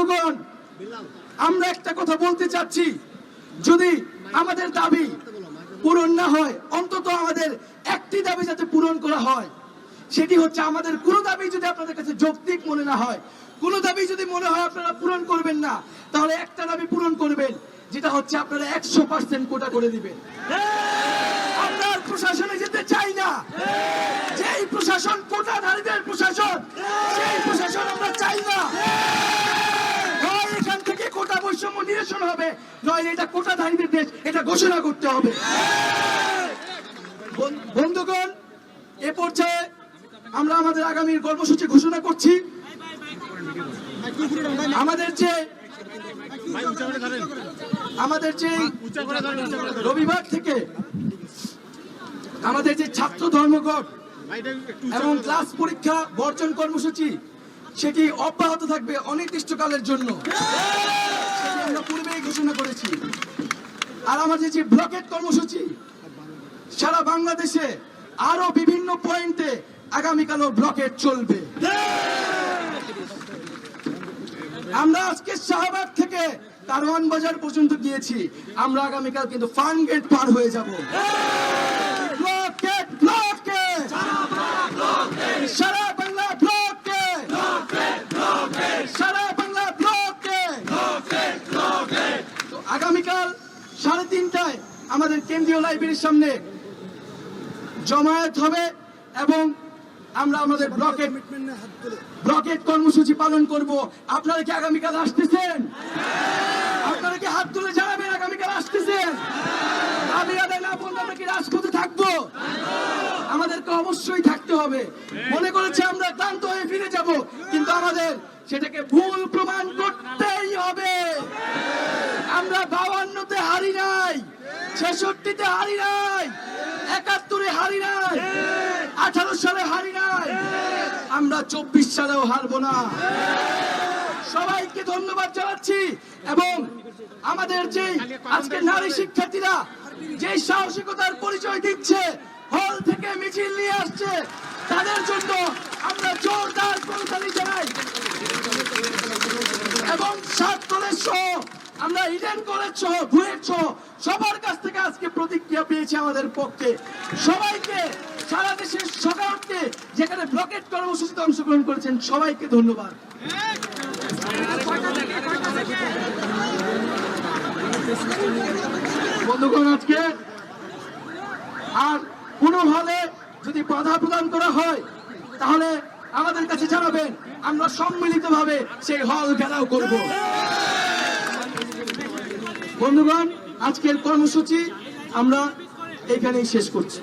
বন্ধুগণ আমরা একটা কথা বলতে চাচ্ছি। যদি আমাদের দাবি পূরণ না হয়, অন্তত আমাদের একটি দাবি যাতে পূরণ করা হয়, সেটি হচ্ছে আমাদের কোনো দাবি যদি আপনাদের কাছে যৌক্তিক মনে না হয়, কোনো দাবি যদি মনে হয় আপনারা পূরণ করবেন না, তাহলে একটা দাবি পূরণ করবেন, যেটা হচ্ছে আপনারা একশো পার্সেন্ট কোটা করে দিবেন আমরা আর প্রশাসনে যেতে চাই না যেই প্রশাসন কোটাধারীদের প্রশাসন সেই প্রশাসন আমরা চাই না হয় এখান থেকে কোটা বৈষম্য নিরসন হবে। নয় এটা কোটাধারীদের দেশ, এটা ঘোষণা করতে হবে। বন্ধুগণ, এ পর্যায়ে আমরা আমাদের আগামীর কর্মসূচি ঘোষণা করছি। আমাদের যে আমাদের যে রবিবার থেকে আমাদের যে ছাত্র ধর্মঘট এবং ক্লাস পরীক্ষা বর্জন কর্মসূচি, সেটি অব্যাহত থাকবে অনির্দিষ্টকালের জন্য। সেটি আমরা সারা বাংলাদেশে আরও বিভিন্ন পয়েন্টে আগামীকালও ব্লকেট চলবে। আমরা আজকে শাহবাগ থেকে কারওয়ান বাজার পর্যন্ত গিয়েছি। আমরা আগামীকাল কিন্তু ফার্ম গেট পার হয়ে যাব ব্লকেট ব্লকেট সারা বাংলা ব্লকে সারা বাংলা ব্লকে তো আগামীকাল সাড়ে তিনটায় আমাদের কেন্দ্রীয় লাইব্রেরির সামনে জমায়েত হবে এবং আমরা আমাদের ব্লকেট ব্লকেট কর্মসূচি পালন করব। আপনারা কি আগামীকাল আসতেছেন? আপনারা কি হাত তুলে জানাবেন আগামীকাল আসতেছেন? আমি আদায় না বললে আমরা কি রাজপথে থাকব? আমাদেরকে অবশ্যই থাকতে হবে। মনে করেছে আমরা ক্লান্ত হয়ে ফিরে যাব, কিন্তু আমাদের সেটাকে ভুল প্রমাণ করতেই হবে আমরা বাউান্নতে হারি নাই। ছেষট্টিতে হারি নাই। একাত্তরে হারি নাই। আঠারো সালে হারি নাই। আমরা চব্বিশ সালেও হারবো না। সবাইকে ধন্যবাদ জানাচ্ছি এবং আমাদের যে আজকে নারী শিক্ষার্থীরা যে সাহসিকতার পরিচয় দিচ্ছে, হল থেকে মিছিল নিয়ে আসছে, তাদের জন্য আমরা জোরদার করতালি জানাই। এবং সাত সহ আমরা ইডেন কলেজ সহ ভুয়েট সহ সবার কাছ থেকে আজকে প্রতিক্রিয়া পেয়েছি আমাদের পক্ষে। সবাইকে, সারা দেশের সকালকে যেখানে ব্লকেট কর্মসূচিতে অংশগ্রহণ করেছেন, সবাইকে ধন্যবাদ। বন্ধুগণ, আজকে আর কোনোভাবে যদি বাধা প্রদান করা হয়, তাহলে আমাদের কাছে জানাবেন, আমরা সম্মিলিতভাবে সেই হল ঘেরাও করব। বন্ধুগণ আজকের কর্মসূচি আমরা এখানেই শেষ করছি।